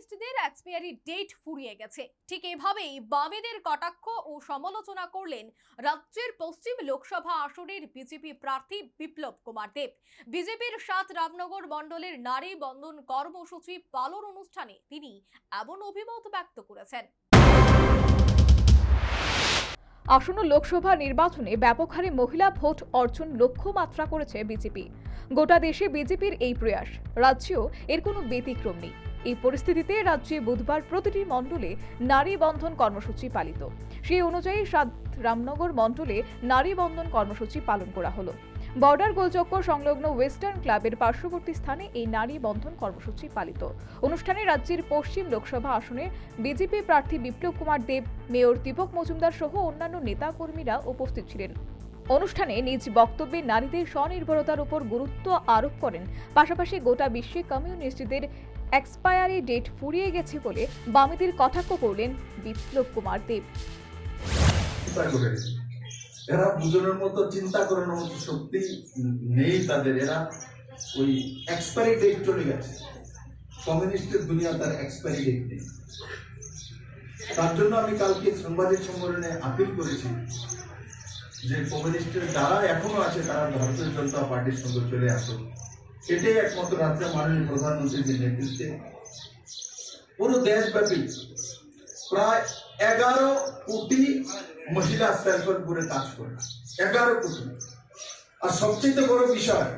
কমিউনিস্টদের expiry date ফুরিয়ে গেছে। ঠিক এভাবেই বামেদের কটাক্ষ ও সমালোচনা করলেন রাজ্যের পশ্চিম লোকসভা আসনের বিজেপি প্রার্থী বিপ্লব কুমার দেব। বিজেপির সাত রামনগর মণ্ডলের নারী বন্ধন কর্মসূচি পালন অনুষ্ঠানে তিনি এমন অভিমত ব্যক্ত করেছেন। আসন্ন লোকসভা নির্বাচনে ব্যাপক হারে মহিলা ভোট অর্জন লক্ষ্যমাত্রা করেছে বিজেপি। গোটা দেশে বিজেপির এই প্রয়াস। রাজ্যেও এর কোনো ব্যতিক্রম নেই। এই পরিস্থিতিতে রাজ্যে বুধবার প্রতিটি মণ্ডলে নারী বন্ধন কর্মসূচি পালিত। সেই অনুযায়ী সাত রামনগর মণ্ডলে নারী বন্ধন কর্মসূচি পালন করা হলো। বর্ডার গোলচক্কর সংলগ্ন ওয়েস্টার্ন ক্লাবের পার্শ্ববর্তী স্থানে এই নারী বন্ধন কর্মসূচি পালিত। অনুষ্ঠানে রাজ্যের পশ্চিম লোকসভা আসনে বিজেপি প্রার্থী বিপ্লব কুমার দেব, মেয়র দীপক মজুমদার সহ অন্যান্য নেতাকর্মীরা উপস্থিত ছিলেন। অনুষ্ঠানে নিজ বক্তব্যে নারীদের স্বনির্ভরতার উপর গুরুত্ব আরোপ করেন। পাশাপাশি গোটা বিশ্বে কমিউনিস্টদের এক্সপায়ারি ডেট ফুরিয়ে গেছে বলে বামেদের কটাক্ষ করলেন বিপ্লব কুমার দেব। এরা বুঝানোর মতো চিন্তা করানোর মতো শক্তি নেই তাদের। এরা ওই এক্সপায়ারি ডেট চলে গেছে। কমিউনিস্টের দুনিয়া তার এক্সপায়ারি ডেট নেই। তার জন্য আমি কালকে সাংবাদিক সম্মেলনে আপিল করেছি যে কমিউনিস্টের যারা এখনও আছে, তারা ভারতীয় জনতা পার্টির সঙ্গে চলে আসুন এটাই একমাত্র রাজ্যে মাননীয় প্রধানমন্ত্রীর নেতৃত্বে। পুরো দেশব্যাপী প্রায় এগারো কোটি মহিলা সেলফ হেল্প করে কাজ করে। এগারো কোটি। আর সবচেয়ে বড় বিষয়,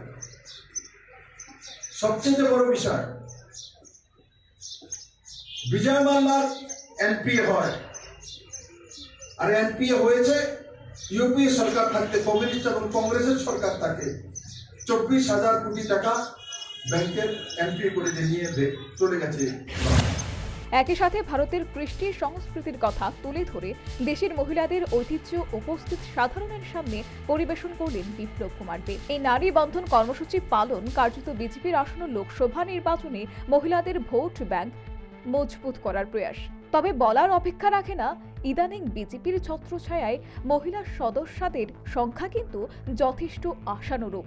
সবচেয়ে বড় বিষয়, বিজয় মাল্লার এমপি হয়। আর এমপি হয়েছে ইউপি সরকার থাকতে, কমিউনিস্ট এবং কংগ্রেসের সরকার থাকে। চব্বিশ হাজার কোটি টাকা ব্যাংকের এমপি করে নিয়ে চলে গেছে একই সাথে ভারতের কৃষ্টি সংস্কৃতির কথা তুলে ধরে দেশের মহিলাদের ঐতিহ্য উপস্থিত সাধারণের সামনে পরিবেশন করলেন বিপ্লব কুমার দেব এই নারী বন্ধন কর্মসূচি পালন কার্যত বিজেপির আসন্ন লোকসভা নির্বাচনে মহিলাদের ভোট ব্যাংক মজবুত করার প্রয়াস। তবে বলার অপেক্ষা রাখে না, ইদানিং বিজেপির ছত্রছায়ায় মহিলা সদস্যদের সংখ্যা কিন্তু যথেষ্ট আশানুরূপ।